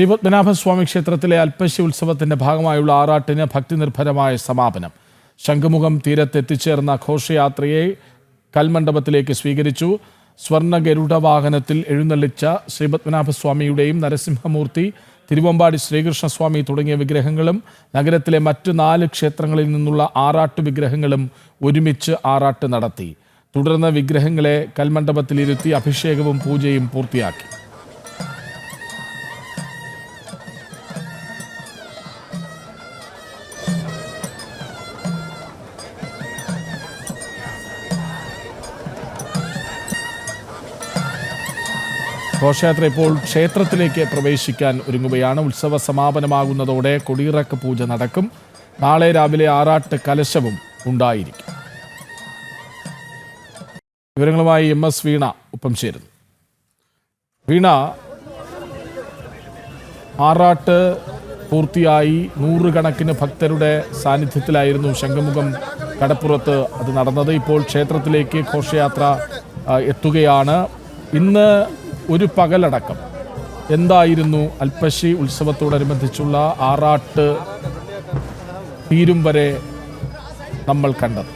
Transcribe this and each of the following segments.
ശ്രീപത്മനാഭസ്വാമി ക്ഷേത്രത്തിലെ അൽപ്പശി ഉത്സവത്തിന്റെ ഭാഗമായുള്ള ആറാട്ടിന് ഭക്തിനിർഭരമായ സമാപനം. ശംഖുമുഖം തീരത്തെത്തിച്ചേർന്ന ഘോഷയാത്രയെ കൽമണ്ഡപത്തിലേക്ക് സ്വീകരിച്ചു. സ്വർണ ഗരുഡ വാഹനത്തിൽ എഴുന്നള്ളിച്ച ശ്രീപത്മനാഭസ്വാമിയുടെയും നരസിംഹമൂർത്തി തിരുവമ്പാടി ശ്രീകൃഷ്ണസ്വാമി തുടങ്ങിയ വിഗ്രഹങ്ങളും നഗരത്തിലെ മറ്റു നാല് ക്ഷേത്രങ്ങളിൽ നിന്നുള്ള ആറാട്ട് വിഗ്രഹങ്ങളും ഒരുമിച്ച് ആറാട്ട് നടത്തി. തുടർന്ന് വിഗ്രഹങ്ങളെ കൽമണ്ഡപത്തിലിരുത്തി അഭിഷേകവും പൂജയും പൂർത്തിയാക്കി. ഘോഷയാത്ര ഇപ്പോൾ ക്ഷേത്രത്തിലേക്ക് പ്രവേശിക്കാൻ ഒരുങ്ങുകയാണ്. ഉത്സവ സമാപനമാകുന്നതോടെ കൊടിയിറക്ക് പൂജ നടക്കും. നാളെ രാവിലെ ആറാട്ട് കലശവും ഉണ്ടായിരിക്കും. വിവരങ്ങളുമായി എം എസ് വീണ ഒപ്പം ചേരുന്നു. വീണ ആറാട്ട് പൂർത്തിയായി. നൂറുകണക്കിന് ഭക്തരുടെ സാന്നിധ്യത്തിലായിരുന്നു ശംഖുമുഖം കടപ്പുറത്ത് അത് നടന്നത്. ഇപ്പോൾ ക്ഷേത്രത്തിലേക്ക് ഘോഷയാത്ര എത്തുകയാണ്. ഇന്ന് ഒരു പകലടക്കം. എന്തായിരുന്നു അൽപ്പശി ഉത്സവത്തോടനുബന്ധിച്ചുള്ള ആറാട്ട് തീരും വരെ നമ്മൾ കണ്ടത്?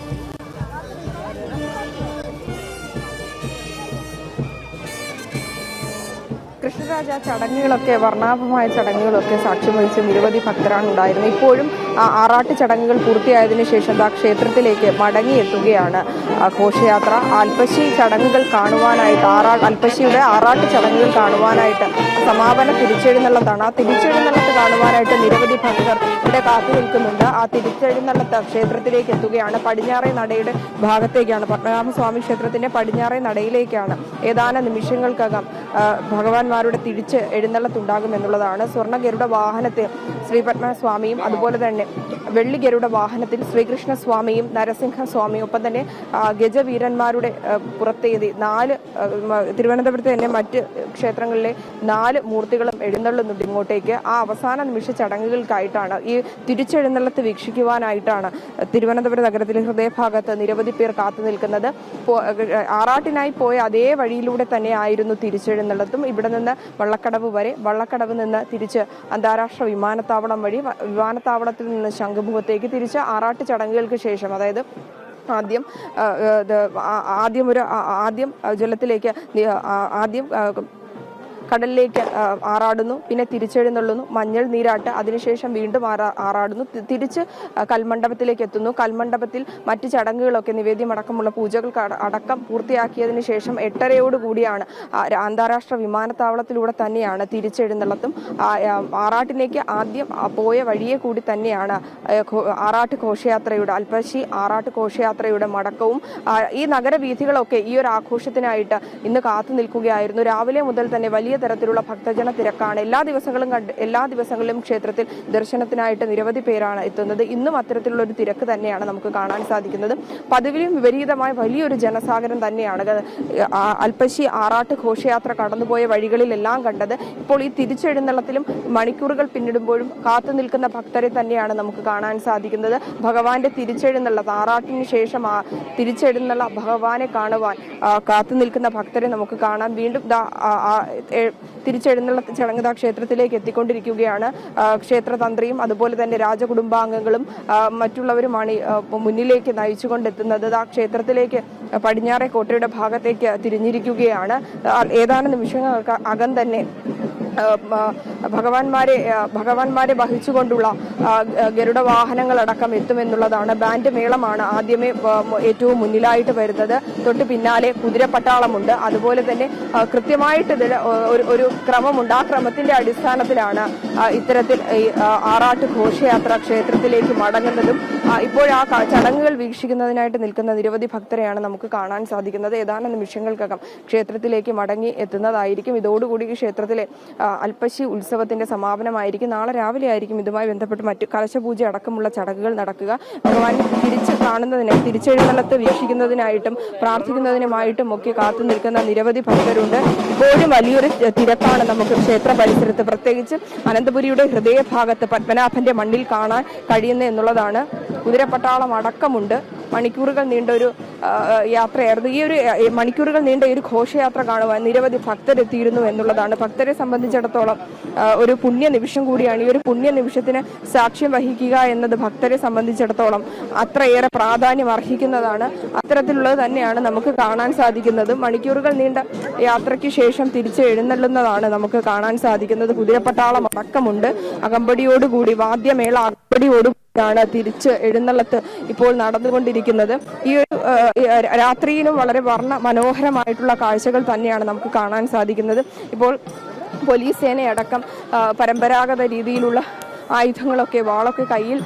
കൃഷ്ണരാജ ചടങ്ങുകളൊക്കെ വർണാഭമായ ചടങ്ങുകളൊക്കെ സാക്ഷ്യം വഹിച്ച നിരവധി ഭക്തരാണ് ഉണ്ടായിരുന്നത് ഇപ്പോഴും ആ ആറാട്ട് ചടങ്ങുകൾ പൂർത്തിയായതിനു ശേഷം ആ ക്ഷേത്രത്തിലേക്ക് മടങ്ങിയെത്തുകയാണ്. ഘോഷയാത്ര അൽപ്പശി ചടങ്ങുകൾ കാണുവാനായിട്ട് ആറാ അൽപ്പശിയുടെ ആറാട്ട് ചടങ്ങുകൾ കാണുവാനായിട്ട് സമാപന തിരിച്ചെഴുന്നള്ളത്താണ്. ആ തിരിച്ചെഴുന്നള്ളത്ത് കാണുവാനായിട്ട് നിരവധി ഭക്തർ ഇവിടെ കാത്തു നിൽക്കുന്നുണ്ട്. ആ തിരിച്ചെഴുന്നള്ളത്ത് ക്ഷേത്രത്തിലേക്ക് എത്തുകയാണ്. പടിഞ്ഞാറേ നടയുടെ ഭാഗത്തേക്കാണ്. പത്മനാഭസ്വാമി ക്ഷേത്രത്തിന്റെ പടിഞ്ഞാറേ നടയിലേക്കാണ് ഏതാനും നിമിഷങ്ങൾക്കകം ഭഗവാന്മാരുടെ തിരിച്ച് എഴുന്നള്ളത്തുണ്ടാകും എന്നുള്ളതാണ് ഗരുഡ വാഹനത്തിൽ ശ്രീ പത്മനാഭസ്വാമിയും അതുപോലെ തന്നെ വെള്ളി ഗരുഡ വാഹനത്തിൽ ശ്രീകൃഷ്ണസ്വാമിയും നരസിംഹസ്വാമിയും ഒപ്പം തന്നെ ഗജവീരന്മാരുടെ പുറത്തേതി നാല് തിരുവനന്തപുരത്ത് തന്നെ മറ്റ് ക്ഷേത്രങ്ങളിലെ നാല് മൂർത്തികളും എഴുന്നള്ളുന്നുണ്ട് ഇങ്ങോട്ടേക്ക്. ആ അവസാന നിമിഷ ചടങ്ങുകൾക്കായിട്ടാണ് ഈ തിരിച്ചെഴുന്നള്ളത്ത് വീക്ഷിക്കുവാനായിട്ടാണ് തിരുവനന്തപുരം നഗരത്തിലെ ഹൃദയഭാഗത്ത് നിരവധി പേർ കാത്തു നിൽക്കുന്നത്. ആറാട്ടിനായി പോയ അതേ വഴിയിലൂടെ തന്നെ ആയിരുന്നു തിരിച്ചെഴുന്നള്ളത്തും. ഇവിടെ നിന്ന് വള്ളക്കടവ് വരെ വള്ളക്കടവ് നിന്ന് തിരിച്ച് അന്താരാഷ്ട്ര വിമാനത്താവളം വഴി വിമാനത്താവളത്തിൽ ശംഖുമുഖത്തേക്ക് തിരിച്ച് ആറാട്ട് ചടങ്ങുകൾക്ക് ശേഷം അതായത് ആദ്യം ആദ്യം ഒരു ആദ്യം ജലത്തിലേക്ക് ആദ്യം കടലിലേക്ക് ആറാടുന്നു. പിന്നെ തിരിച്ചെഴുന്നള്ളുന്നു. മഞ്ഞൾ നീരാട്ട്. അതിനുശേഷം വീണ്ടും ആറാ ആറാടുന്നു. തിരിച്ച് കൽമണ്ഡപത്തിലേക്ക് എത്തുന്നു. കൽമണ്ഡപത്തിൽ മറ്റ് ചടങ്ങുകളൊക്കെ നിവേദ്യമടക്കമുള്ള പൂജകൾ അട- അടക്കം പൂർത്തിയാക്കിയതിനു ശേഷം എട്ടരയോട് കൂടിയാണ് അന്താരാഷ്ട്ര വിമാനത്താവളത്തിലൂടെ തന്നെയാണ് തിരിച്ചെഴുന്നള്ളത്തും. ആറാട്ടിലേക്ക് ആദ്യം പോയ വഴിയെ കൂടി തന്നെയാണ് ആറാട്ട് ഘോഷയാത്രയുടെ അൽപ്പശി ആറാട്ട് ഘോഷയാത്രയുടെ മടക്കവും ഈ നഗരവീഥികളൊക്കെ ഈ ഒരു ആഘോഷത്തിനായിട്ട് ഇന്ന് കാത്തു നിൽക്കുകയായിരുന്നു രാവിലെ മുതൽ തന്നെ വലിയ തരത്തിലുള്ള ഭക്തജന തിരക്കാണ്. എല്ലാ ദിവസങ്ങളും കണ്ട് എല്ലാ ദിവസങ്ങളിലും ക്ഷേത്രത്തിൽ ദർശനത്തിനായിട്ട് നിരവധി പേരാണ് എത്തുന്നത്. ഇന്നും അത്തരത്തിലുള്ള ഒരു തിരക്ക് തന്നെയാണ് നമുക്ക് കാണാൻ സാധിക്കുന്നത്. പതിവിലും വിപരീതമായ വലിയൊരു ജനസാഗരം തന്നെയാണ് അൽപ്പശി ആറാട്ട് ഘോഷയാത്ര കടന്നുപോയ വഴികളിലെല്ലാം കണ്ടത്. ഇപ്പോൾ ഈ തിരിച്ചെഴുന്നള്ളത്തിലും മണിക്കൂറുകൾ പിന്നിടുമ്പോഴും കാത്തു നിൽക്കുന്ന ഭക്തരെ തന്നെയാണ് നമുക്ക് കാണാൻ സാധിക്കുന്നത്. ഭഗവാന്റെ തിരിച്ചെഴുന്നള്ളത് ആറാട്ടിന് ശേഷം തിരിച്ചെഴുന്നള്ള ഭഗവാനെ കാണുവാൻ കാത്തു നിൽക്കുന്ന ഭക്തരെ നമുക്ക് കാണാം. വീണ്ടും ആ, ആ, തിരിച്ചെഴുന്നള്ള ചടങ്ങ് ക്ഷേത്രത്തിലേക്ക് എത്തിക്കൊണ്ടിരിക്കുകയാണ്. ആ, ക്ഷേത്രതന്ത്രിയും അതുപോലെ തന്നെ രാജകുടുംബാംഗങ്ങളും മറ്റുള്ളവരുമാണ് ആ, മുന്നിലേക്ക് നയിച്ചുകൊണ്ടെത്തുന്നത്. ദാ ക്ഷേത്രത്തിലേക്ക് പടിഞ്ഞാറെ കോട്ടയുടെ ഭാഗത്തേക്ക് തിരിഞ്ഞിരിക്കുകയാണ്. ആ, ഏതാനും നിമിഷങ്ങൾക്ക് അകം തന്നെ ആ, ആ, ഭഗവാന്മാരെ ഭഗവാന്മാരെ വഹിച്ചുകൊണ്ടുള്ള ഗരുഡ വാഹനങ്ങളടക്കം എത്തുമെന്നുള്ളതാണ് ബാൻഡ് മേളമാണ് ആദ്യമേ ഏറ്റവും മുന്നിലായിട്ട് വരുന്നത്. തൊട്ട് പിന്നാലെ കുതിരപ്പട്ടാളമുണ്ട്. അതുപോലെ തന്നെ കൃത്യമായിട്ട് ഇതിൽ ഒരു ഒരു ക്രമമുണ്ട്. ആ ക്രമത്തിന്റെ അടിസ്ഥാനത്തിലാണ് ഇത്തരത്തിൽ ആറാട്ട് ഘോഷയാത്ര ക്ഷേത്രത്തിലേക്ക് മടങ്ങുന്നതും ഇപ്പോൾ ആ ചടങ്ങുകൾ വീക്ഷിക്കുന്നതിനായിട്ട് നിൽക്കുന്ന നിരവധി ഭക്തരെയാണ് നമുക്ക് കാണാൻ സാധിക്കുന്നത്. ഏതാനും നിമിഷങ്ങൾക്കകം ക്ഷേത്രത്തിലേക്ക് മടങ്ങി എത്തുന്നതായിരിക്കും. ഇതോടുകൂടി ക്ഷേത്രത്തിലെ അൽപ്പശി ഉത്സവത്തിന്റെ സമാപനമായിരിക്കും. നാളെ രാവിലെ ആയിരിക്കും ഇതുമായി ബന്ധപ്പെട്ട് മറ്റ് കലശപൂജ അടക്കമുള്ള ചടങ്ങുകൾ നടക്കുക. ഭഗവാൻ തിരിച്ച് കാണുന്നതിന് തിരിച്ചെഴുന്നള്ളത്ത് വീക്ഷിക്കുന്നതിനായിട്ടും പ്രാർത്ഥിക്കുന്നതിനുമായിട്ടും ഒക്കെ കാത്തു നിൽക്കുന്ന നിരവധി ഭക്തരുണ്ട്. ഇപ്പോഴും വലിയൊരു തിരക്കാണ് നമുക്ക് ക്ഷേത്ര പരിസരത്ത്. പ്രത്യേകിച്ച് അനന്തപുരിയുടെ ഹൃദയഭാഗത്ത് പത്മനാഭന്റെ മണ്ണിൽ കാണാൻ കഴിയുന്ന എന്നുള്ളതാണ്. കുതിരപ്പട്ടാളം അടക്കമുണ്ട്. മണിക്കൂറുകൾ നീണ്ട ഒരു യാത്രയായിരുന്നു. ഈ ഒരു മണിക്കൂറുകൾ നീണ്ട ഒരു ഘോഷയാത്ര കാണുവാൻ നിരവധി ഭക്തരെത്തിയിരുന്നു എന്നുള്ളതാണ്. ഭക്തരെ സംബന്ധിച്ചിടത്തോളം ഒരു പുണ്യ നിമിഷം കൂടിയാണ്. ഈ ഒരു പുണ്യ നിമിഷത്തിന് സാക്ഷ്യം വഹിക്കുക എന്നത് ഭക്തരെ സംബന്ധിച്ചിടത്തോളം അത്രയേറെ പ്രാധാന്യം അർഹിക്കുന്നതാണ്. അത്തരത്തിലുള്ളത് തന്നെയാണ് നമുക്ക് കാണാൻ സാധിക്കുന്നത്. മണിക്കൂറുകൾ നീണ്ട യാത്രയ്ക്ക് ശേഷം തിരിച്ച് എഴുന്നള്ളുന്നതാണ് നമുക്ക് കാണാൻ സാധിക്കുന്നത്. കുതിരപ്പട്ടാളം അടക്കമുണ്ട്. അകമ്പടിയോടുകൂടി വാദ്യമേള അകമ്പടിയോടുകൂടിയാണ് തിരിച്ച് എഴുന്നള്ളത്ത് ഇപ്പോൾ നടന്നുകൊണ്ടിരിക്കുന്നത്. ഈ ഒരു രാത്രിയിലും വളരെ വർണ മനോഹരമായിട്ടുള്ള കാഴ്ചകൾ തന്നെയാണ് നമുക്ക് കാണാൻ സാധിക്കുന്നത്. ഇപ്പോൾ പോലീസ് സേനയടക്കം പരമ്പരാഗത രീതിയിലുള്ള ആയുധങ്ങളൊക്കെ വാളൊക്കെ കയ്യിൽ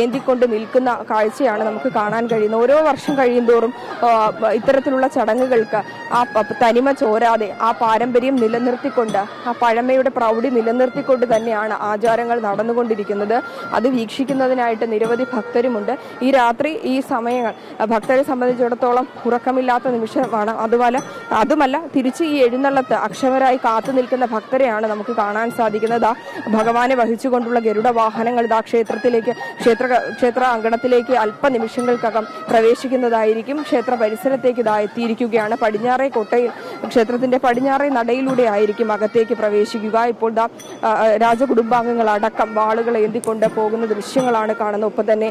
ഏന്തിക്കൊണ്ട് നിൽക്കുന്ന കാഴ്ചയാണ് നമുക്ക് കാണാൻ കഴിയുന്നത്. ഓരോ വർഷം കഴിയുന്തോറും ഇത്തരത്തിലുള്ള ചടങ്ങുകൾക്ക് ആ തനിമ ചോരാതെ ആ പാരമ്പര്യം നിലനിർത്തിക്കൊണ്ട് ആ പഴമയുടെ പ്രൗഢി നിലനിർത്തിക്കൊണ്ട് തന്നെയാണ് ആചാരങ്ങൾ നടന്നുകൊണ്ടിരിക്കുന്നത്. അത് വീക്ഷിക്കുന്നതിനായിട്ട് നിരവധി ഭക്തരുമുണ്ട്. ഈ രാത്രി ഈ സമയങ്ങൾ ഭക്തരെ സംബന്ധിച്ചിടത്തോളം ഉറക്കമില്ലാത്ത നിമിഷമാണ്. അതുപോലെ അതുമല്ല തിരിച്ച് ഈ എഴുന്നള്ളത്ത് അക്ഷമരായി കാത്തു നിൽക്കുന്ന ഭക്തരെയാണ് നമുക്ക് കാണാൻ സാധിക്കുന്നത്. ഭഗവാനെ വഹിച്ചുകൊണ്ടുള്ള ഗരുഡ വാഹനങ്ങൾ ഇതാ ക്ഷേത്രത്തിലേക്ക് ക്ഷേത്ര ക്ഷേത്ര അങ്കണത്തിലേക്ക് അല്പനിമിഷങ്ങൾക്കകം പ്രവേശിക്കുന്നതായിരിക്കും. ക്ഷേത്ര പരിസരത്തേക്ക് ഇതാ എത്തിയിരിക്കുകയാണ്. പടിഞ്ഞാറേ കോട്ടയിൽ ക്ഷേത്രത്തിന്റെ പടിഞ്ഞാറേ നടയിലൂടെ ആയിരിക്കും അകത്തേക്ക് പ്രവേശിക്കുക. ഇപ്പോൾ ദാ രാജകുടുംബാംഗങ്ങൾ അടക്കം വാളുകൾ ഏന്തിക്കൊണ്ട് പോകുന്ന ദൃശ്യങ്ങളാണ് കാണുന്നത്. ഒപ്പം തന്നെ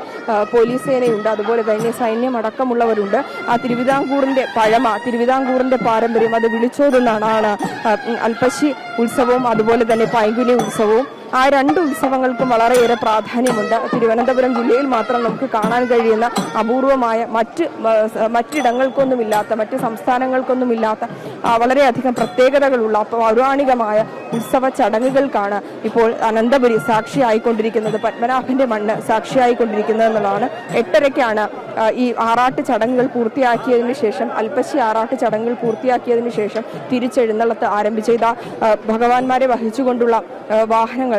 പോലീസ് സേനയുണ്ട്. അതുപോലെ തന്നെ സൈന്യം അടക്കമുള്ളവരുണ്ട്. ആ തിരുവിതാംകൂറിന്റെ പഴമ തിരുവിതാംകൂറിന്റെ പാരമ്പര്യം അത് വിളിച്ചോതുന്നതാണ് ആണ് അൽപ്പശി ഉത്സവവും അതുപോലെ തന്നെ പൈങ്കുനി ഉത്സവവും. ആ രണ്ട് ഉത്സവങ്ങൾക്കും വളരെയേറെ പ്രാധാന്യമുണ്ട്. തിരുവനന്തപുരം ജില്ലയിൽ മാത്രം നമുക്ക് കാണാൻ കഴിയുന്ന അപൂർവമായ മറ്റ് മറ്റിടങ്ങൾക്കൊന്നുമില്ലാത്ത മറ്റ് സംസ്ഥാനങ്ങൾക്കൊന്നുമില്ലാത്ത വളരെയധികം പ്രത്യേകതകളുള്ള പൗരാണികമായ ഉത്സവ ചടങ്ങുകൾക്കാണ് ഇപ്പോൾ അനന്തപുരി സാക്ഷിയായിക്കൊണ്ടിരിക്കുന്നത് പത്മനാഭന്റെ മണ്ണ് സാക്ഷിയായിക്കൊണ്ടിരിക്കുന്നത് എന്നുള്ളതാണ്. എട്ടരയ്ക്കാണ് ഈ ആറാട്ട് ചടങ്ങുകൾ പൂർത്തിയാക്കിയതിന് ശേഷം അൽപ്പശി ആറാട്ട് ചടങ്ങുകൾ പൂർത്തിയാക്കിയതിന് ശേഷം തിരിച്ചെഴുന്നള്ളത്ത് ആരംഭിച്ച ഇതാ ഭഗവാന്മാരെ വഹിച്ചുകൊണ്ടുള്ള വാഹനങ്ങൾ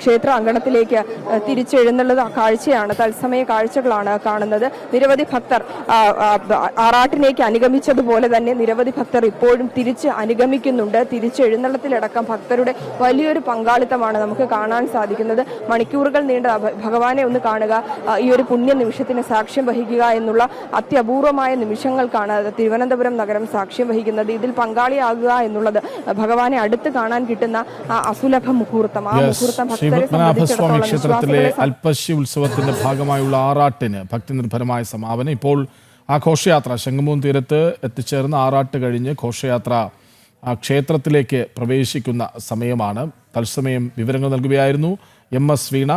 ക്ഷേത്ര അങ്കണത്തിലേക്ക് തിരിച്ചെഴുന്നുള്ളത് കാഴ്ചയാണ് തത്സമയ കാഴ്ചകളാണ് കാണുന്നത്. നിരവധി ഭക്തർ ആറാട്ടിലേക്ക് അനുഗമിച്ചതുപോലെ തന്നെ നിരവധി ഭക്തർ ഇപ്പോഴും തിരിച്ച് അനുഗമിക്കുന്നുണ്ട്. തിരിച്ചെഴുന്നള്ളത്തിലടക്കം ഭക്തരുടെ വലിയൊരു പങ്കാളിത്തമാണ് നമുക്ക് കാണാൻ സാധിക്കുന്നത്. മണിക്കൂറുകൾ നീണ്ട ഭഗവാനെ ഒന്ന് കാണുക ഈ ഒരു പുണ്യ നിമിഷത്തിന് സാക്ഷ്യം വഹിക്കുക എന്നുള്ള അത്യപൂർവമായ നിമിഷങ്ങൾക്കാണ് തിരുവനന്തപുരം നഗരം സാക്ഷ്യം വഹിക്കുന്നത്. ഇതിൽ പങ്കാളിയാകുക എന്നുള്ളത് ഭഗവാനെ അടുത്ത് കാണാൻ കിട്ടുന്ന അസുലഭ മുഹൂർത്തം. ആ യെസ് ഭക്തരെ പത്മനാഭസ്വാമി സംബന്ധിച്ചിടത്തോളം ക്ഷേത്രത്തിലെ വിശ്വാസികളെ ഉത്സവത്തിന്റെ ഭാഗമായുള്ള ആറാട്ടിന് ഭക്തിനിർഭരമായ സമാപനം. ഇപ്പോൾ ആ ഘോഷയാത്ര ശംഖുമൂൻ തീരത്ത് എത്തിച്ചേർന്ന് ആറാട്ട് കഴിഞ്ഞ് ഘോഷയാത്ര ആ ക്ഷേത്രത്തിലേക്ക് പ്രവേശിക്കുന്ന സമയമാണ്. തത്സമയം വിവരങ്ങൾ നൽകുകയായിരുന്നു എം എസ് വീണ.